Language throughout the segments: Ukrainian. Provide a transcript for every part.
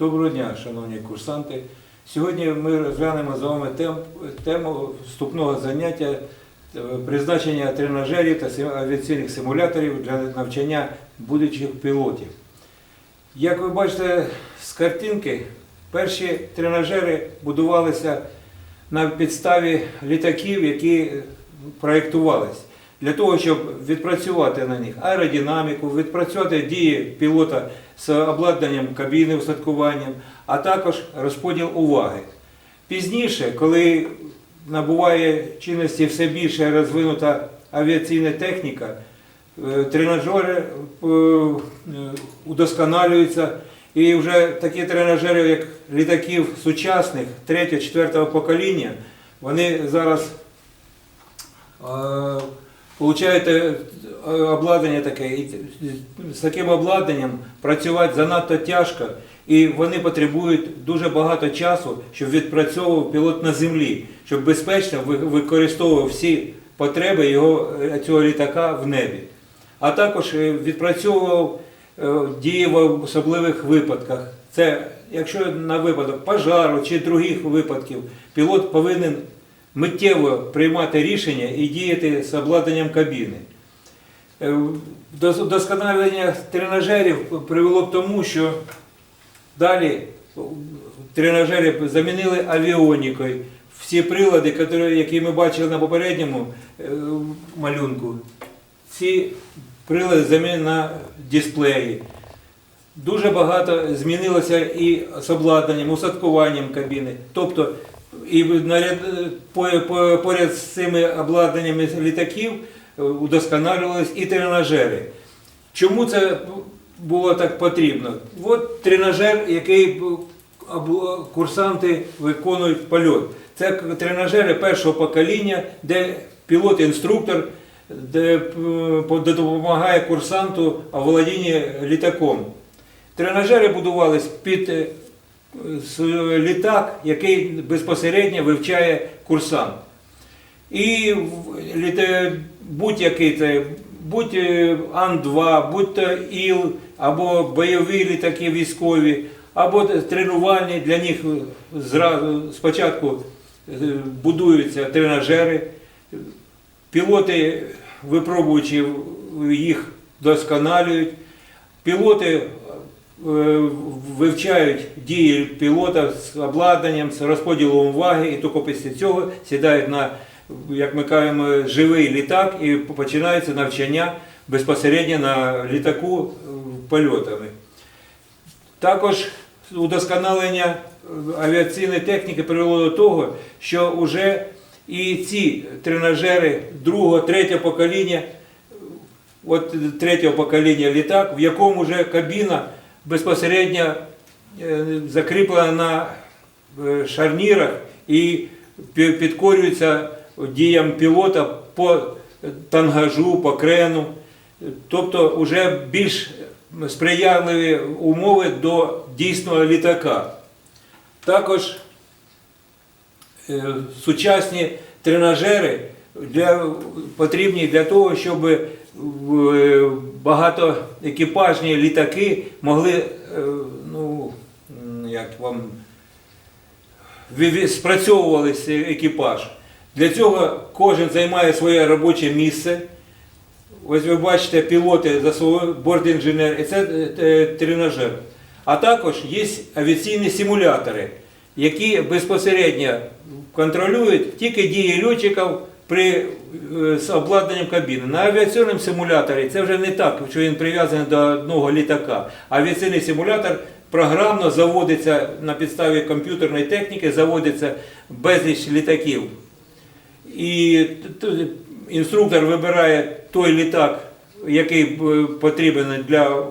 Доброго дня, шановні курсанти. Сьогодні ми розглянемо з вами тему вступного заняття е, призначення тренажерів та авіаційних симуляторів для навчання будучих пілотів. Як ви бачите з картинки, перші тренажери будувалися на підставі літаків, які проєктувались. Для того, щоб відпрацювати на них аеродинаміку, відпрацювати дії пілота з обладнанням кабіни, устаткуванням, а також розподіл уваги. Пізніше, коли набуває чинності все більше розвинута авіаційна техніка, е, тренажери е, удосконалюються, і вже такі тренажери, як літаків сучасних 3-4 покоління, вони зараз е, Получаєте е, обладнання таке, і з таким обладнанням працювати занадто тяжко, і вони потребують дуже багато часу, щоб відпрацьовував пілот на землі, щоб безпечно використовував всі потреби його, е, цього літака в небі. А також е, відпрацьовував е, дії в особливих випадках. Це якщо на випадок пожару чи других випадків, пілот повинен миттєво приймати рішення і діяти з обладнанням кабіни. Е, дос- Вдосконалення тренажерів привело к тому, що далі тренажери замінили авіонікою. Всі прилади, які- які ми бачили на попередньому е, малюнку, ці прилади замінені на дисплеї. Дуже багато змінилося і з обладнанням, усадкуванням кабіни. Тобто, і наряд, по- поряд з цими обладнаннями літаків е, удосконалювалися і тренажери. Чому це було так потрібно? От тренажер, який курсанти виконують польот. Це тренажери першого покоління, де пілот-інструктор де е, допомагає курсанту у володінні літаком. Тренажери будувались під е, літак, який безпосередньо вивчає курсант. І будь-який будь е, Ан-2, будь то ІЛ, або бойові літаки військові, або тренувальні, для них зразу спочатку е, будуються тренажери. Пілоти, випробуючи їх, досконалюють. Пілоти вивчають дії пілота з обладнанням, з розподілом уваги, і тільки після цього сідають на, як ми кажемо, живий літак і починається навчання безпосередньо на літаку е, польотами. Також удосконалення е, авіаційної техніки привело до того, що вже і ці тренажери другого, третього покоління, от третього покоління літак, в якому вже кабіна безпосередньо е, закріплена на е, шарнірах і підкорюється діям пілота по тангажу, по крену. Тобто вже більш сприятливі умови до дійсного літака. Також е, сучасні тренажери для, потрібні для того, щоб е, багатоекіпажні літаки могли е, ну, як вам, спрацьовувалися екіпаж. Для цього кожен займає своє робоче місце. Ось ви бачите пілоти за собою, борт-інженер, і це е, е, тренажер. А також є авіаційні симулятори, які безпосередньо контролюють тільки дії льотчиків при, е, з обладнанням кабіни. На авіаційному симуляторі це вже не так, що він прив'язаний до одного літака. Авіаційний симулятор програмно заводиться на підставі комп'ютерної техніки, заводиться безліч літаків. І інструктор вибирає той літак, який потрібен для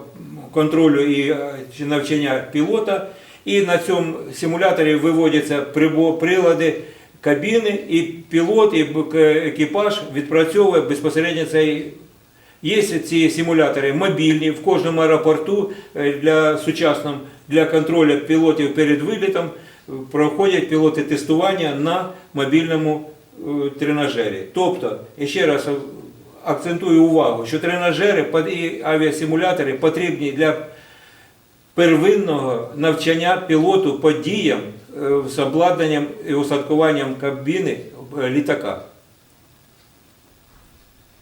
контролю і е, навчання пілота. І на цьому симуляторі виводяться прилади кабіни, і пілот, і екіпаж відпрацьовує безпосередньо цей. Є ці симулятори мобільні в кожному аеропорту е, для сучасному для контролю пілотів перед вилітом проходять пілоти тестування на мобільному е, тренажері. Тобто, ще раз акцентую увагу, що тренажери і авіасимулятори потрібні для первинного навчання пілоту по діям е, з обладнанням і усадкуванням кабіни е, літака.